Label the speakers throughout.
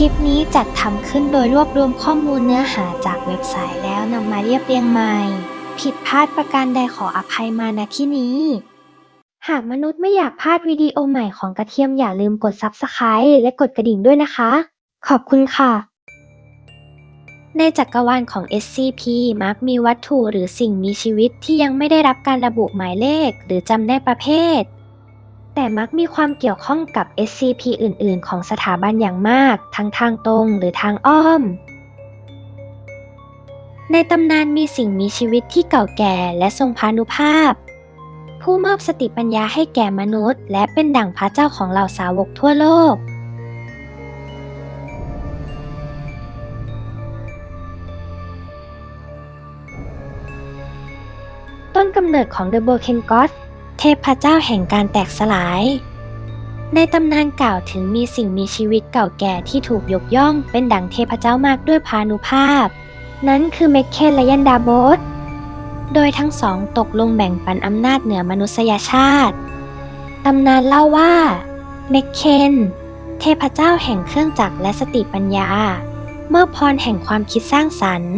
Speaker 1: คลิปนี้จัดทำขึ้นโดยรวบรวมข้อมูลเนื้อหาจากเว็บไซต์แล้วนำมาเรียบเรียงใหม่ ผิดพลาดประการใดขออภัยมาณที่นี้ หากมนุษย์ไม่อยากพลาดวิดีโอใหม่ของกระเทียมอย่าลืมกด Subscribe และกดกระดิ่งด้วยนะคะ ขอบคุณค่ะ ในจักรวาลของ SCP มักมีวัตถุหรือสิ่งมีชีวิตที่ยังไม่ได้รับการระบุหมายเลข หรือจำแนกประเภท แต่มักมีความเกี่ยวข้องกับ SCP อื่น ๆ ของสถาบันอย่างมาก ทั้งทางตรงหรือทางอ้อม ในตำนานมีสิ่งมีชีวิตที่เก่าแก่และทรงพานุภาพ ผู้มอบสติปัญญาให้แก่มนุษย์ และเป็นดั่งพระเจ้าของเหล่าสาวกทั่วโลกต้นกำเนิดของ The Broken God เทพเจ้าแห่งการแตกสลาย ในตำนานกล่าวถึงมีสิ่งมีชีวิตเก่าแก่ที่ถูกยกย่องเป็นดั่งเทพเจ้ามากด้วยพานุภาพ นั้นคือเมคเคนและยันดาโบสโดยทั้งสองตกลงแบ่งปันอำนาจเหนือมนุษยชาติ ตำนานเล่าว่า เมคเคน เทพเจ้าแห่งเครื่องจักรและสติปัญญาเมื่อพรแห่งความคิดสร้างสรรค์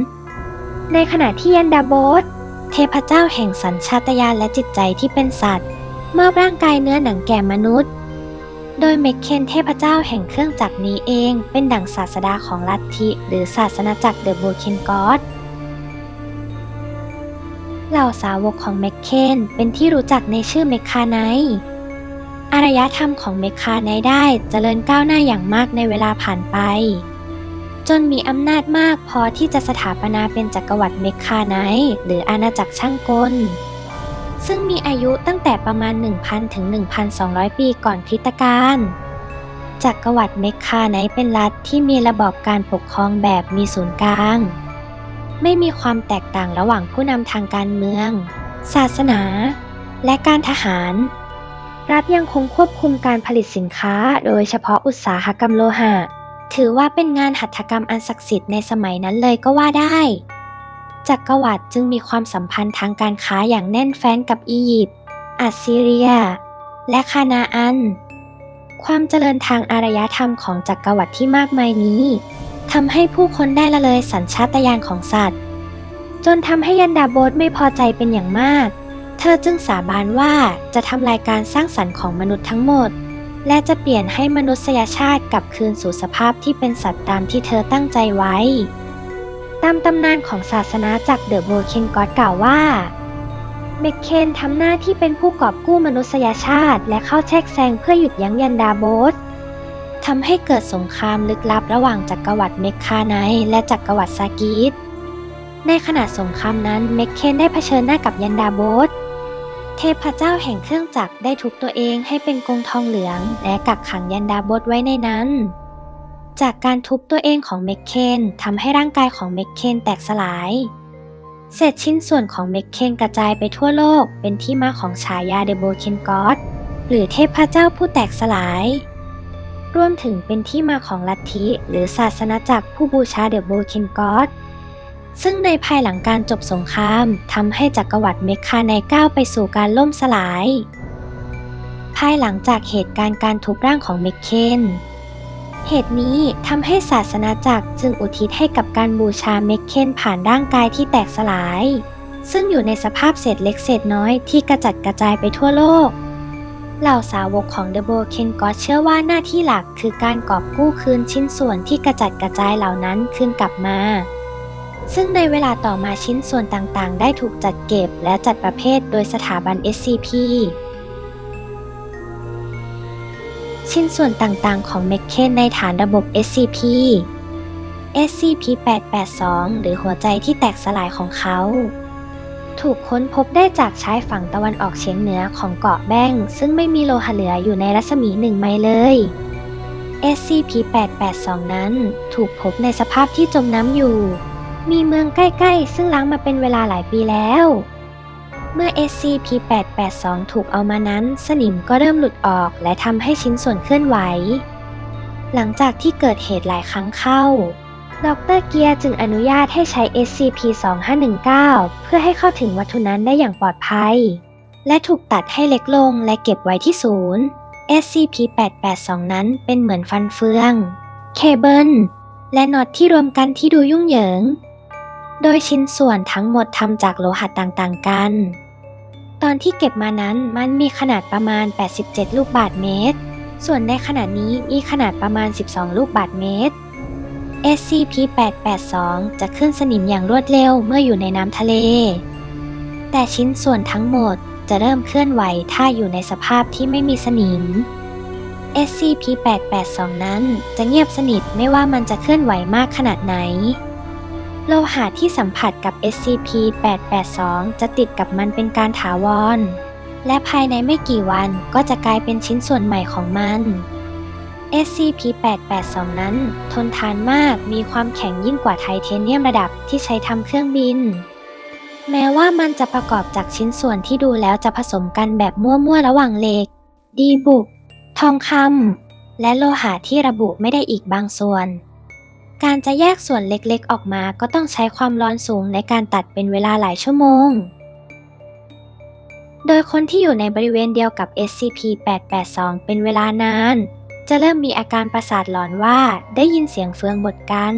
Speaker 1: ในขณะที่ยันดาโบส เทพเจ้าแห่งสัญชาตญาณและจิตใจที่เป็นสัตว์ มอบร่างกายเนื้อหนังแก่มนุษย์ โดยเมคเคนเทพเจ้าแห่งเครื่องจักรนี้เองเป็นดั่งศาสดาของลัทธิหรือศาสนาจักรเดอะโบเคนกอดเหล่าสาวกของเมคเคนเป็นที่รู้จักในชื่อเมคคาไนอารยธรรมของเมคคาไนได้เจริญก้าวหน้าอย่างมากในเวลาผ่านไป จนมีอำนาจมากพอที่จะสถาปนาเป็นจักรวรรดิเมคคาไนหรืออาณาจักรช่างกล ซึ่งมีอายุตั้งแต่ประมาณ 1,000 ถึง 1,200 ปีก่อนคริสตกาลจักรวรรดิเมคคาไนเป็นรัฐที่มีระบอบการปกครองแบบมีศูนย์กลาง ไม่มีความแตกต่างระหว่างผู้นำทางการเมือง ศาสนา และการทหาร รัฐยังคงควบคุมการผลิตสินค้า โดยเฉพาะอุตสาหกรรมโลหะ ถือว่าเป็นงานหัตถกรรมอันศักดิ์สิทธิ์ในสมัยนั้นเลยก็ว่าได้ จักรวรรดิจึงมีความสัมพันธ์ทางการค้าอย่างแน่นแฟ้นกับอียิปต์อัสซีเรีย และคานาอัน ความเจริญทางอารยธรรมของจักรวรรดิที่มากมายนี้ทำให้ผู้คนได้ละเลยสัญชาตญาณของสัตว์ จนทำให้ยันดาโบสไม่พอใจเป็นอย่างมาก เธอจึงสาบานว่าจะทำลายการสร้างสรรค์ของมนุษย์ทั้งหมด และจะเปลี่ยนให้มนุษยชาติกลับคืนสู่สภาพที่เป็นสัตว์ตามที่เธอตั้งใจไว้ ตามตำนานของศาสนาจากเดอะโบเคนกอดกล่าวว่า เมคเคนทำหน้าที่เป็นผู้กอบกู้มนุษยชาติ และเข้าแทรกแซงเพื่อหยุดยั้งยันดาโบสทำให้เกิดสงครามลึกลับระหว่างจักรวรรดิเมคคาไนและจักรวรรดิซากีดในขณะสงครามนั้นเมคเคนได้เผชิญหน้ากับยันดาโบส เทพเจ้าแห่งเครื่องจักรได้ทุบตัวเองให้เป็นกรงทองเหลือง และกักขังยันดาบดไว้ในนั้น จากการทุบตัวเองของเมคเคนทำให้ร่างกายของเมคเคนแตกสลายเศษชิ้นส่วนของเมคเคนกระจายไปทั่วโลก เป็นที่มาของฉายาเดโบเคนกอดหรือเทพเจ้าผู้แตกสลาย รวมถึงเป็นที่มาของลัทธิหรือศาสนาจักรผู้บูชาเดโบเคนกอด ซึ่งในภายหลังการจบสงครามทำให้จักรวรรดิเมคคาไนก้าวไปสู่การล่มสลาย ภายหลังจากเหตุการณ์การทุบร่างของเมคเคนเหตุนี้ทำให้ศาสนาจักรจึงอุทิศให้กับการบูชาเมคเคนผ่านร่างกายที่แตกสลาย ซึ่งอยู่ในสภาพเศษเล็กเศษน้อยที่กระจัดกระจายไปทั่วโลก เหล่าสาวกของเดอะโบเคนก็เชื่อว่าหน้าที่หลักคือการกอบกู้คืนชิ้นส่วนที่กระจัดกระจายเหล่านั้นคืนกลับมา ซึ่งในเวลาต่อมาชิ้นส่วนต่างๆ ได้ถูกจัดเก็บและจัดประเภทโดยสถาบัน SCP ชิ้นส่วนต่างๆ ของเมคเคนในฐานระบบ SCP SCP-882 หรือหัวใจที่แตกสลายของเขา ถูกค้นพบได้จากชายฝั่งตะวันออกเฉียงเหนือของเกาะแบ้ง ซึ่งไม่มีโลหะเหลืออยู่ในรัศมีหนึ่งไมล์เลย SCP-882 นั้นถูกพบในสภาพที่จมน้ำอยู่ มีเมืองใกล้ๆ ซึ่งล้างมาเป็นเวลาหลายปีแล้ว เมื่อ SCP-882 ถูกเอามานั้น สนิมก็เริ่มหลุดออกและทำให้ชิ้นส่วนเคลื่อนไหว หลังจากที่เกิดเหตุหลายครั้งเข้า ดรเกียร์จึงอนุญาตให้ใช้ SCP-2519 เพื่อให้เข้าถึงวัตถุนั้นได้อย่างปลอดภัย และถูกตัดให้เล็กลงและเก็บไว้ที่ศูนย์ SCP-882 นั้นเป็นเหมือนฟันเฟือง เคเบิลและน็อตที่รวมกันที่ดูยุ่งเหยิง โดยชิ้นส่วนทั้งหมดทำจากโลหะต่างๆกัน ตอนที่เก็บมานั้นมันมีขนาดประมาณ 87 ลูกบาศก์เมตร ส่วนในขณะนี้มีขนาดประมาณ 12 ลูกบาศก์เมตร SCP-882 จะขึ้นสนิมอย่างรวดเร็วเมื่ออยู่ในน้ำทะเล แต่ชิ้นส่วนทั้งหมดจะเริ่มเคลื่อนไหวถ้าอยู่ในสภาพที่ไม่มีสนิม SCP-882 นั้นจะเงียบสนิทไม่ว่ามันจะเคลื่อนไหวมากขนาดไหน โลหะที่สัมผัสกับ SCP-882 จะติดกับมันเป็นการถาวร และภายในไม่กี่วันก็จะกลายเป็นชิ้นส่วนใหม่ของมัน SCP-882 นั้น ทนทานมากมีความแข็งยิ่งกว่าไทเทเนียมระดับที่ใช้ทำเครื่องบิน แม้ว่ามันจะประกอบจากชิ้นส่วนที่ดูแล้วจะผสมกันแบบมั่วๆระหว่างเหล็ก ดีบุก ทองคำและโลหะที่ระบุไม่ได้อีกบางส่วน การจะแยกส่วนเล็กๆ ออกมาก็ต้องใช้ความร้อนสูงในการตัดเป็นเวลาหลายชั่วโมง โดยคนที่อยู่ในบริเวณเดียวกับ SCP-882 เป็นเวลานาน จะเริ่มมีอาการประสาทหลอนว่าได้ยินเสียงเฟืองบดกัน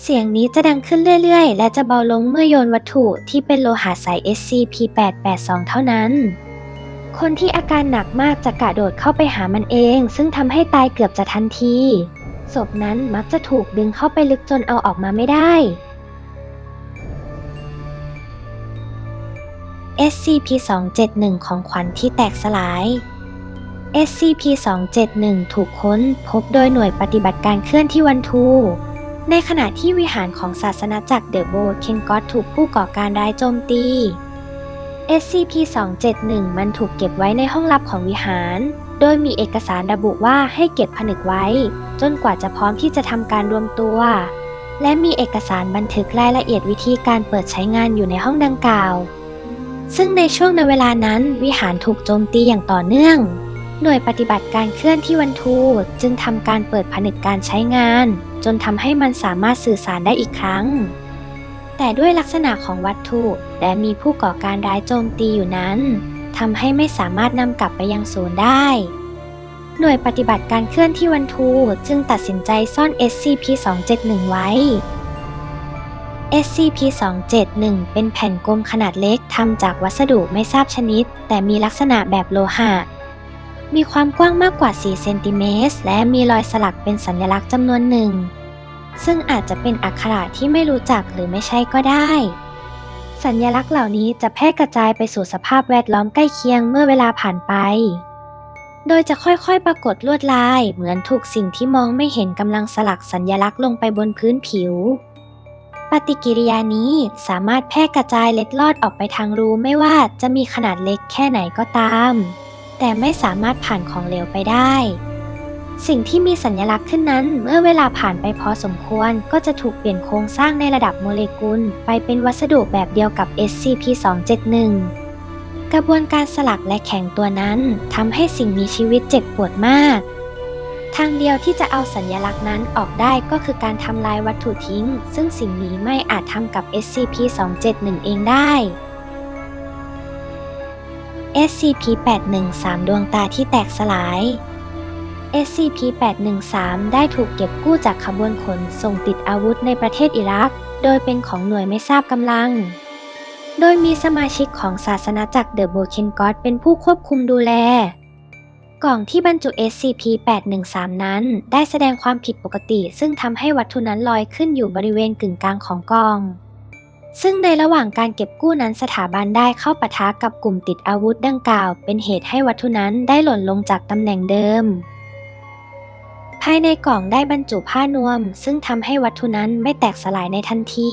Speaker 1: เสียงนี้จะดังขึ้นเรื่อยๆ และจะเบาลงเมื่อโยนวัตถุที่เป็นโลหะใส SCP-882 เท่านั้นคนที่อาการหนักมากจะกระโดดเข้าไปหามันเอง ซึ่งทำให้ตายเกือบจะทันที ศพนั้นมักจะถูกดึงเข้าไปลึกจนเอาออกมาไม่ได้ SCP-271 ของขวัญที่แตกสลาย SCP-271 ถูกค้นพบโดยหน่วยปฏิบัติการเคลื่อนที่วันทู ในขณะที่วิหารของศาสนาจักรเดอะโบเคนกอตถูกผู้ก่อการร้ายโจมตี SCP-271 มันถูกเก็บไว้ในห้องลับของวิหาร โดยมีเอกสารระบุว่าให้เก็บผนึกไว้ จนกว่าจะพร้อมที่จะทำการรวมตัว และมีเอกสารบันทึกรายละเอียดวิธีการเปิดใช้งานอยู่ในห้องดังกล่าว ซึ่งในช่วงในเวลานั้นวิหารถูกโจมตีอย่างต่อเนื่อง หน่วยปฏิบัติการเคลื่อนที่วันทูจึงทำการเปิดผนึกการใช้งาน จนทำให้มันสามารถสื่อสารได้อีกครั้ง แต่ด้วยลักษณะของวัตถุและมีผู้ก่อการร้ายโจมตีอยู่นั้น ทำให้ไม่สามารถนำกลับไปยังศูนย์ได้ หน่วยปฏิบัติการเคลื่อนที่วันทูจึงตัดสินใจซ่อน SCP-271 ไว้ SCP-271 เป็นแผ่นกลมขนาดเล็กทำจากวัสดุไม่ทราบชนิด แต่มีลักษณะแบบโลหะ มีความกว้างมากกว่า 4 เซนติเมตร และมีรอยสลักเป็นสัญลักษณ์จำนวนหนึ่ง ซึ่งอาจจะเป็นอักขระที่ไม่รู้จักหรือไม่ใช่ก็ได้ สัญลักษณ์เหล่านี้จะแพร่กระจายไปสู่สภาพแวดล้อมใกล้เคียงเมื่อเวลาผ่านไป โดยจะค่อยๆ ปรากฏลวดลาย เหมือนถูกสิ่งที่มองไม่เห็นกำลังสลักสัญลักษณ์ลงไปบนพื้นผิว ปฏิกิริยานี้สามารถแพร่กระจายเล็ดลอดออกไปทางรูไม่ว่าจะมีขนาดเล็กแค่ไหนก็ตาม แต่ไม่สามารถผ่านของเหลวไปได้ สิ่งที่มีสัญลักษณ์ขึ้นนั้น เมื่อเวลาผ่านไปพอสมควร ก็จะถูกเปลี่ยนโครงสร้างในระดับโมเลกุล ไปเป็นวัสดุแบบเดียวกับ SCP-271 กระบวนการสลักและแข็งตัวนั้นทำให้สิ่งมีชีวิตเจ็บปวดมาก ทางเดียวที่จะเอาสัญลักษณ์นั้นออกได้ก็คือการทำลายวัตถุทิ้ง ซึ่งสิ่งนี้ไม่อาจทำกับ SCP-271 เองได้ SCP-813 ดวงตาที่แตกสลาย SCP-813 ได้ถูกเก็บกู้จากขบวนขนส่งติดอาวุธในประเทศอิรัก โดยเป็นของหน่วยไม่ทราบกำลัง โดยมีสมาชิกของศาสนาจักรเดอะโบเคนกอตเป็นผู้ควบคุมดูแล กล่องที่บรรจุ SCP-813 นั้นได้แสดงความผิดปกติ ซึ่งทำให้วัตถุนั้นลอยขึ้นอยู่บริเวณกึ่งกลางของกล่องซึ่งในระหว่างการเก็บกู้นั้นสถาบันได้เข้าปะทะกับกลุ่มติดอาวุธดังกล่าว เป็นเหตุให้วัตถุนั้นได้หล่นลงจากตำแหน่งเดิม ภายในกล่องได้บรรจุผ้านวม ซึ่งทำให้วัตถุนั้นไม่แตกสลายในทันที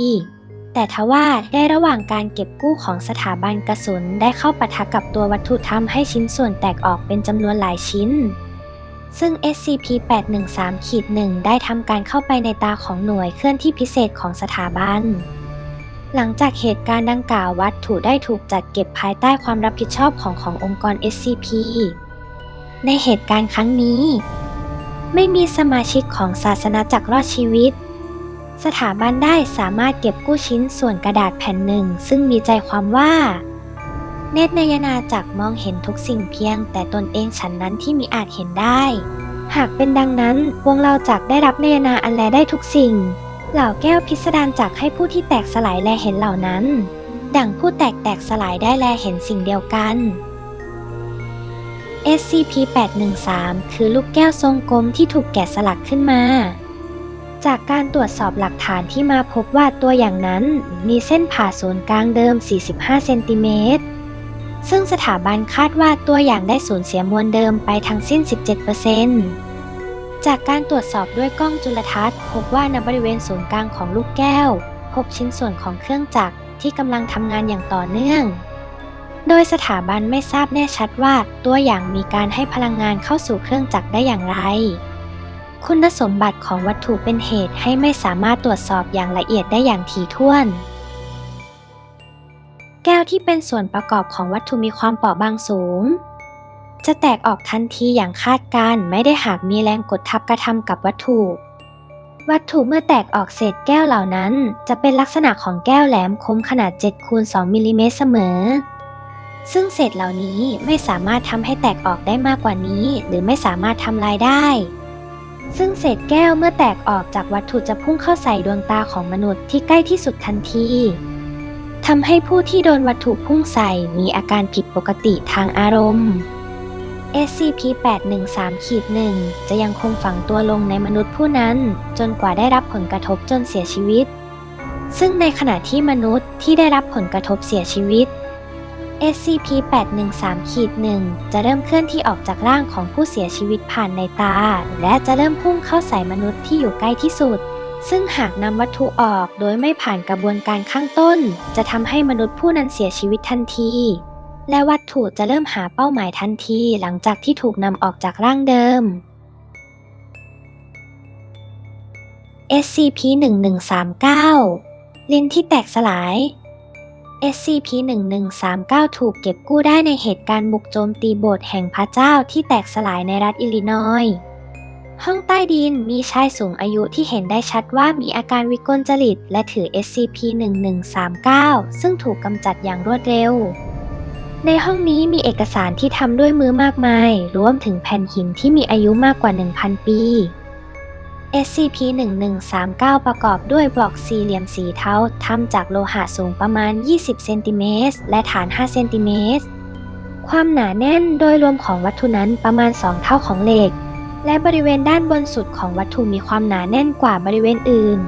Speaker 1: แต่ทว่าได้ระหว่างการเก็บกู้ของสถาบันกระสุนได้เข้าปะทะกับตัววัตถุทำให้ชิ้นส่วนแตกออกเป็นจำนวนหลายชิ้น ซึ่ง SCP-813-1 ได้ทำการเข้าไปในตาของหน่วยเคลื่อนที่พิเศษของสถาบัน หลังจากเหตุการณ์ดังกล่าววัตถุได้ถูกจัดเก็บภายใต้ความรับผิดชอบของขององค์กร SCP ในเหตุการณ์ครั้งนี้ ไม่มีสมาชิกของศาสนาจักรรอดชีวิต สถาบันได้สามารถเก็บกู้ชิ้นส่วนกระดาษแผ่นหนึ่ง ซึ่งมีใจความว่า เนตรนยนาจักมองเห็นทุกสิ่งเพียง แต่ตนเองฉันนั้นที่มีอาจเห็นได้ หากเป็นดังนั้นวงเราจักได้รับเนยนาอันแลได้ทุกสิ่ง เหล่าแก้วพิสดารจักให้ผู้ที่แตกสลายแลเห็นเหล่านั้น ดังผู้แตกแตกสลายได้แลเห็นสิ่งเดียวกัน SCP-813 คือลูกแก้วทรงกลมที่ถูกแกะสลักขึ้นมา จากการตรวจสอบหลักฐานที่มาพบว่าตัวอย่างนั้นมีเส้นผ่าศูนย์กลางเดิม 45 เซนติเมตร ซึ่งสถาบันคาดว่าตัวอย่างได้สูญเสียมวลเดิมไปทั้งสิ้น 17%จากการตรวจสอบด้วยกล้องจุลทรรศน์ พบว่าณบริเวณศูนย์กลางของลูกแก้ว พบชิ้นส่วนของเครื่องจักรที่กำลังทำงานอย่างต่อเนื่อง โดยสถาบันไม่ทราบแน่ชัดว่าตัวอย่างมีการให้พลังงานเข้าสู่เครื่องจักรได้อย่างไร คุณสมบัติของวัตถุเป็นเหตุให้ไม่สามารถตรวจสอบอย่างละเอียดได้อย่างถี่ถ้วน แก้วที่เป็นส่วนประกอบของวัตถุมีความเปราะบางสูง จะแตกออกทันทีอย่างคาดการณ์ไม่ได้หากมีแรงกดทับกระทำกับวัตถุวัตถุเมื่อแตกออกเศษแก้วเหล่านั้น จะเป็นลักษณะของแก้วแหลมคมขนาด7คูณ2มิลลิเมตรเสมอ ซึ่งเศษเหล่านี้ไม่สามารถทำให้แตกออกได้มากกว่านี้ หรือไม่สามารถทำลายได้ ซึ่งเศษแก้วเมื่อแตกออกจากวัตถุจะพุ่งเข้าใส่ดวงตาของมนุษย์ที่ใกล้ที่สุดทันทีทำให้ผู้ที่โดนวัตถุพุ่งใส่มีอาการผิดปกติทางอารมณ์ SCP-813-1 จะยังคงฝังตัวลงในมนุษย์ผู้นั้น จนกว่าได้รับผลกระทบจนเสียชีวิต ซึ่งในขณะที่มนุษย์ที่ได้รับผลกระทบเสียชีวิต SCP-813-1 จะเริ่มเคลื่อนที่ออกจากร่างของผู้เสียชีวิตผ่านในตา และจะเริ่มพุ่งเข้าใส่มนุษย์ที่อยู่ใกล้ที่สุด ซึ่งหากนำวัตถุออกโดยไม่ผ่านกระบวนการข้างต้น จะทำให้มนุษย์ผู้นั้นเสียชีวิตทันที และวัตถุจะเริ่มหาเป้าหมายทันที หลังจากที่ถูกนำออกจากร่างเดิม SCP-1139 ลิ้นที่แตกสลาย SCP-1139 ถูกเก็บกู้ได้ในเหตุการณ์บุกโจมตีโบสถ์แห่งพระเจ้าที่แตกสลายในรัฐอิลลินอยส์ห้องใต้ดินมีชายสูงอายุที่เห็นได้ชัดว่ามีอาการวิกลจริต และถือ SCP-1139 ซึ่งถูกกำจัดอย่างรวดเร็ว ในห้องนี้มีเอกสารที่ทำด้วยมือมากมาย รวมถึงแผ่นหินที่มีอายุมากกว่า 1,000 ปี SCP-1139 ประกอบด้วยบล็อกสี่เหลี่ยมสีเทาทำจากโลหะสูงประมาณ 20 เซนติเมตรและฐาน 5 เซนติเมตร ความหนาแน่นโดยรวมของวัตถุนั้นประมาณ 2 เท่าของเหล็ก และบริเวณด้านบนสุดของวัตถุมีความหนาแน่นกว่าบริเวณอื่น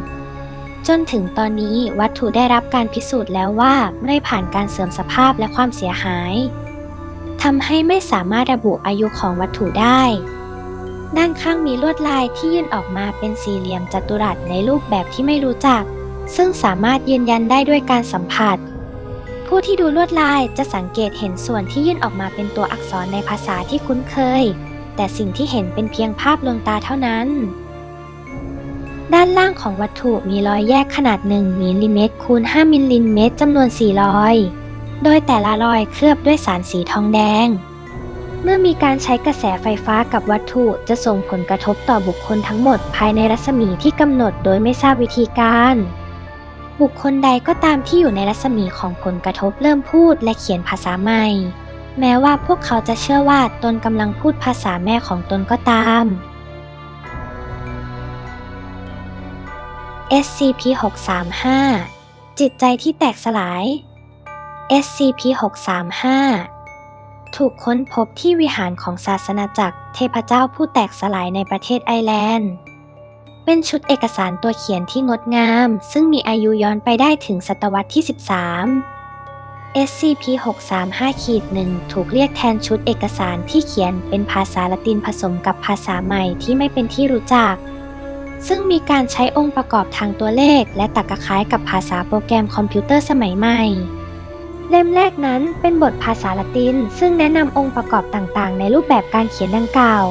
Speaker 1: จนถึงตอนนี้วัตถุได้รับการพิสูจน์แล้วว่าไม่ผ่านการเสื่อมสภาพและความเสียหายทำให้ไม่สามารถระบุอายุของวัตถุได้ ด้านข้างมีลวดลายที่ยื่นออกมาเป็นสี่เหลี่ยมจัตุรัสในรูปแบบที่ไม่รู้จัก ซึ่งสามารถยืนยันได้ด้วยการสัมผัส ผู้ที่ดูลวดลายจะสังเกตเห็นส่วนที่ยื่นออกมาเป็นตัวอักษรในภาษาที่คุ้นเคย แต่สิ่งที่เห็นเป็นเพียงภาพลวงตาเท่านั้น ด้านล่างของวัตถุมีรอยแยกขนาด 1มิลลิเมตรคูณ 5มิลลิเมตรจำนวน4รอย โดยแต่ละรอยเคลือบด้วยสารสีทองแดง เมื่อมีการใช้กระแสไฟฟ้ากับวัตถุจะส่งผลกระทบต่อบุคคลทั้งหมดภายในรัศมีที่กำหนดโดยไม่ทราบวิธีการ บุคคลใดก็ตามที่อยู่ในรัศมีของผลกระทบเริ่มพูดและเขียนภาษาใหม่ แม้ว่าพวกเขาจะเชื่อว่าตนกำลังพูดภาษาแม่ของตนก็ตาม SCP-635 จิตใจที่แตกสลาย SCP-635 ถูกค้นพบที่วิหารของศาสนาจักร เทพเจ้าผู้แตกสลายในประเทศไอร์แลนด์ เป็นชุดเอกสารตัวเขียนที่งดงาม ซึ่งมีอายุย้อนไปได้ถึงศตวรรษที่ 13 SCP-635-1 ถูกเรียกแทนชุดเอกสารที่เขียนเป็นภาษาละตินผสมกับภาษาใหม่ที่ไม่เป็นที่รู้จัก ซึ่งมีการใช้องค์ประกอบทางตัวเลข และตรรกะคล้ายกับภาษาโปรแกรมคอมพิวเตอร์สมัยใหม่ เล่มแรกนั้นเป็นบทภาษาละติน ซึ่งแนะนำองค์ประกอบต่างๆ ในรูปแบบการเขียนดังกล่าว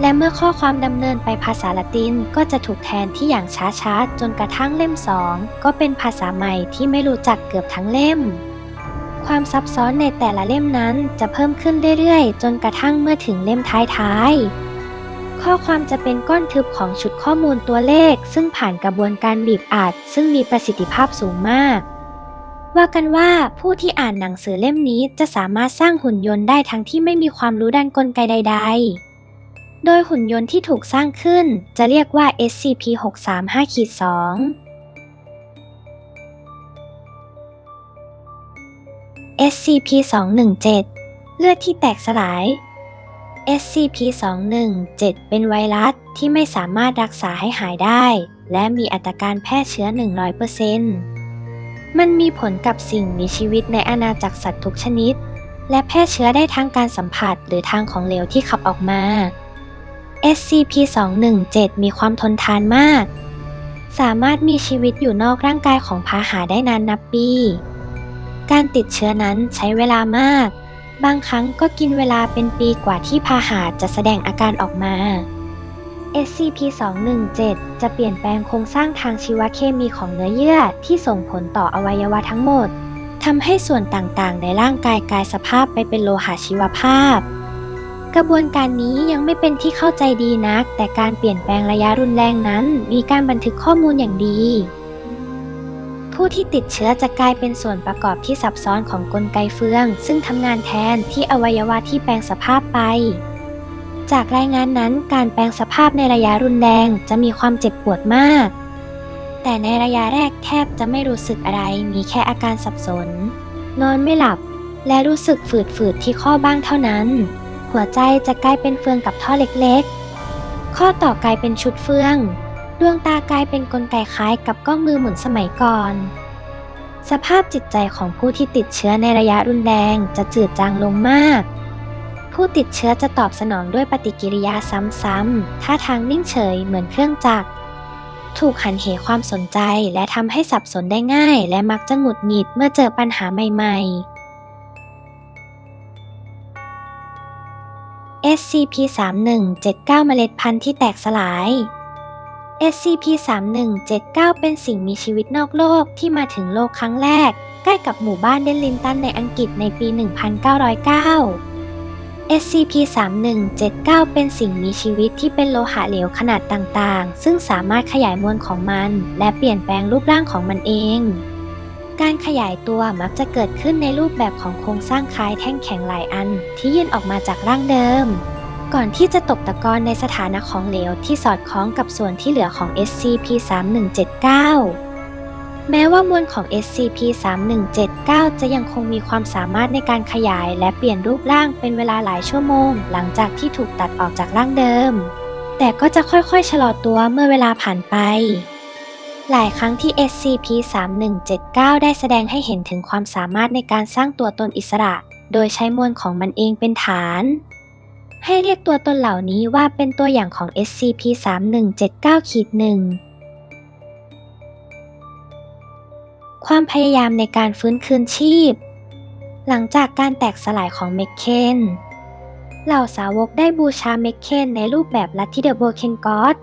Speaker 1: และเมื่อข้อความดำเนินไปภาษาละตินก็จะถูกแทนที่อย่างช้าๆ จนกระทั่งเล่มสองก็เป็นภาษาใหม่ที่ไม่รู้จักเกือบทั้งเล่ม ความซับซ้อนในแต่ละเล่มนั้นจะเพิ่มขึ้นเรื่อยๆ จนกระทั่งเมื่อถึงเล่มท้ายๆข้อความจะเป็นก้อนทึบของชุดข้อมูลตัวเลข ซึ่งผ่านกระบวนการบีบอัดซึ่งมีประสิทธิภาพสูงมาก ว่ากันว่าผู้ที่อ่านหนังสือเล่มนี้จะสามารถสร้างหุ่นยนต์ได้ทั้งที่ไม่มีความรู้ด้านกลไกใด ๆ โดยหุ่นยนต์ที่ถูกสร้างขึ้นจะเรียกว่า SCP-635-2 SCP-217 เลือดที่แตกสลาย SCP-217 เป็นไวรัสที่ไม่สามารถรักษาให้หายได้ และมีอัตราการแพร่เชื้อ 100% มันมีผลกับสิ่งมีชีวิตในอาณาจักรสัตว์ทุกชนิด และแพร่เชื้อได้ทางการสัมผัสหรือทางของเหลวที่ขับออกมา SCP-217 มีความทนทานมาก สามารถมีชีวิตอยู่นอกร่างกายของพาหะได้นานนับปี การติดเชื้อนั้นใช้เวลามาก บางครั้งก็กินเวลาเป็นปีกว่าที่พาหะจะแสดงอาการออกมา SCP-217 จะเปลี่ยนแปลงโครงสร้างทางชีวเคมีของเนื้อเยื่อที่ส่งผลต่ออวัยวะทั้งหมดทำให้ส่วนต่างๆ ในร่างกายกลายสภาพไปเป็นโลหะชีวภาพ กระบวนการนี้ยังไม่เป็นที่เข้าใจดีนัก แต่การเปลี่ยนแปลงระยะรุนแรงนั้น มีการบันทึกข้อมูลอย่างดี ผู้ที่ติดเชื้อจะกลายเป็นส่วนประกอบที่ซับซ้อนของกลไกเฟือง ซึ่งทำงานแทนที่อวัยวะที่แปลงสภาพไป จากรายงานนั้นการแปลงสภาพในระยะรุนแรงจะมีความเจ็บปวดมาก แต่ในระยะแรกแทบจะไม่รู้สึกอะไร มีแค่อาการสับสน นอนไม่หลับ และรู้สึกฝืดๆที่ข้อบ้างเท่านั้น หัวใจจะกลายเป็นเฟืองกับท่อเล็กๆ ข้อต่อกลายเป็นชุดเฟือง ดวงตากลายเป็นกลไกคล้ายกับกล้องมือหมุนสมัยก่อน สภาพจิตใจของผู้ที่ติดเชื้อในระยะรุนแรงจะจืดจางลงมาก ผู้ติดเชื้อจะตอบสนองด้วยปฏิกิริยาซ้ำๆท่าทางนิ่งเฉยเหมือนเครื่องจักร ถูกหันเหความสนใจและทำให้สับสนได้ง่าย และมักจะหงุดหงิดเมื่อเจอปัญหาใหม่ๆ SCP-3179 เมล็ดพันธุ์ที่แตกสลาย SCP-3179 เป็นสิ่งมีชีวิตนอกโลกที่มาถึงโลกครั้งแรก ใกล้กับหมู่บ้านเดนลินตันในอังกฤษในปี 1909 SCP-3179 เป็นสิ่งมีชีวิตที่เป็นโลหะเหลวขนาดต่างๆ ซึ่งสามารถขยายมวลของมัน และเปลี่ยนแปลงรูปร่างของมันเอง การขยายตัวมักจะเกิดขึ้นในรูปแบบของโครงสร้างคล้ายแท่งแข็งหลายอัน ที่ยื่นออกมาจากร่างเดิม ก่อนที่จะตกตะกอนในสถานะของเหลวที่สอดคล้องกับส่วนที่เหลือของ SCP-3179 แม้ว่ามวลของ SCP-3179 จะยังคงมีความสามารถในการขยายและเปลี่ยนรูปร่างเป็นเวลาหลายชั่วโมง หลังจากที่ถูกตัดออกจากร่างเดิม แต่ก็จะค่อยๆ ชะลอตัวเมื่อเวลาผ่านไป หลายครั้งที่ SCP-3179 ได้แสดงให้เห็นถึงความสามารถในการสร้างตัวตนอิสระ โดยใช้มวลของมันเองเป็นฐาน ให้เรียกตัวตนเหล่านี้ว่าเป็นตัวอย่างของ SCP-3179-1 ความพยายามในการฟื้นคืนชีพ หลังจากการแตกสลายของเมคเคนเหล่าสาวกได้บูชาเมคเคนในรูปแบบลัทธิเดอะโบเคนกอด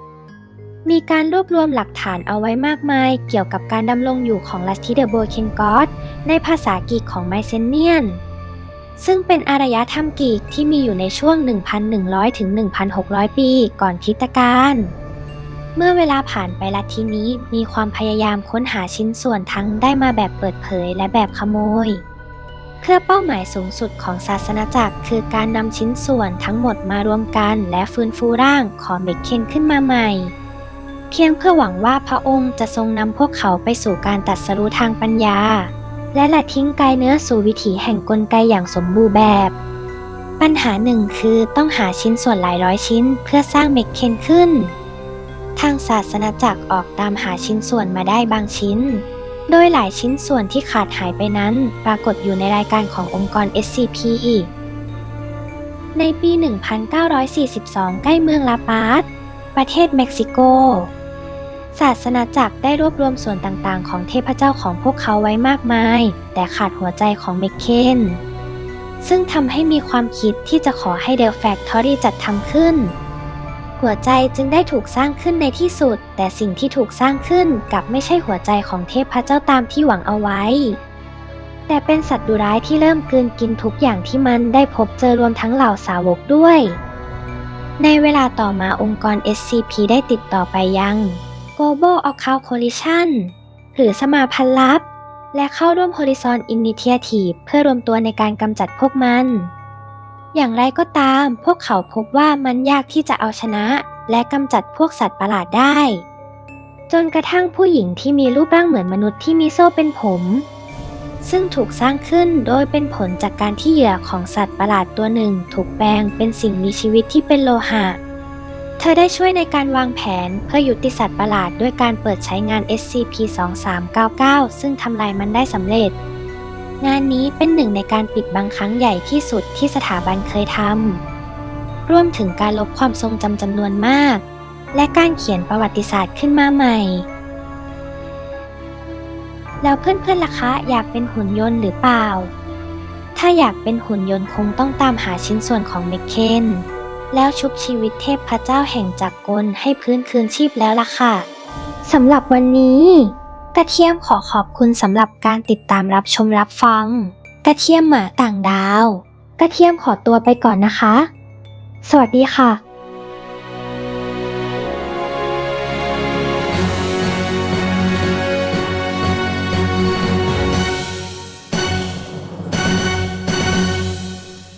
Speaker 1: มีการรวบรวมหลักฐานเอาไว้มากมายเกี่ยวกับการดำรงอยู่ของลัทธิเดอะโบเคนกอดในภาษากรีกของไมเซเนียน ซึ่งเป็นอารยธรรมกรีกที่มีอยู่ในช่วง 1,100 ถึง 1,600 ปีก่อนคริสตกาล เมื่อเวลาผ่านไปลัทธินี้มีความพยายามค้นหาชิ้นส่วนทั้งได้มาแบบเปิดเผยและแบบขโมย เพื่อเป้าหมายสูงสุดของศาสนาจักรคือการนำชิ้นส่วนทั้งหมดมารวมกันและฟื้นฟูร่างของเมกเคนขึ้นมาใหม่ เพียงเพื่อหวังว่าพระองค์จะทรงนำพวกเขาไปสู่การตัดสรู้ทางปัญญา และละทิ้งกายเนื้อสู่วิถีแห่งกลไกอย่างสมบูรณ์แบบ ปัญหาหนึ่งคือต้องหาชิ้นส่วนหลายร้อยชิ้น เพื่อสร้างเมกเคนขึ้น ทางศาสนาจักรออกตามหาชิ้นส่วนมาได้บางชิ้น โดยหลายชิ้นส่วนที่ขาดหายไปนั้น ปรากฏอยู่ในรายการขององค์กร SCP อีก ในปี 1942 ใกล้เมืองลาปาสประเทศเม็กซิโก ศาสนาจักรได้รวบรวมส่วนต่างๆ ของเทพเจ้าของพวกเขาไว้มากมาย แต่ขาดหัวใจของเมกเคนซึ่งทำให้มีความคิดที่จะขอให้เดลแฟคทอรี่จัดทำขึ้น หัวใจจึงได้ถูกสร้างขึ้นในที่สุด แต่สิ่งที่ถูกสร้างขึ้นกลับไม่ใช่หัวใจของเทพเจ้าตามที่หวังเอาไว้ แต่เป็นสัตว์ดุร้ายที่เริ่มกลืนกินทุกอย่างที่มันได้พบเจอรวมทั้งเหล่าสาวกด้วย ในเวลาต่อมาองค์กร SCP ได้ติดต่อไปยัง Global Occult Coalition หรือสมาพันธ์ลับ และเข้าร่วม Horizon Initiative เพื่อรวมตัวในการกำจัดพวกมัน อย่างไรก็ตาม พวกเขาพบว่ามันยากที่จะเอาชนะ และกำจัดพวกสัตว์ประหลาดได้ จนกระทั่งผู้หญิงที่มีรูปร่างเหมือนมนุษย์ที่มีโซ่เป็นผม ซึ่งถูกสร้างขึ้นโดยเป็นผลจากการที่เหยื่อของสัตว์ประหลาดตัวหนึ่ง ถูกแปลงเป็นสิ่งมีชีวิตที่เป็นโลหะ เธอได้ช่วยในการวางแผนเพื่อยุติสัตว์ประหลาดด้วยการเปิดใช้งาน SCP-2399 ซึ่งทำลายมันได้สำเร็จ งานนี้เป็นหนึ่งในการปิดบังครั้งใหญ่ที่สุดที่สถาบันเคยทำรวมถึงการลบความทรงจำจำนวนมาก และการเขียนประวัติศาสตร์ขึ้นมาใหม่ แล้วเพื่อนๆล่ะคะอยากเป็นหุ่นยนต์หรือเปล่า ถ้าอยากเป็นหุ่นยนต์คงต้องตามหาชิ้นส่วนของเมคเคนแล้วชุบชีวิตเทพพระเจ้าแห่งจักรกลให้พื้นคืนชีพแล้วล่ะค่ะสำหรับวันนี้ กระเทียมขอขอบคุณสำหรับการติดตามรับชมรับฟัง กระเทียมหมาต่างดาว กระเทียมขอตัวไปก่อนนะคะ สวัสดีค่ะ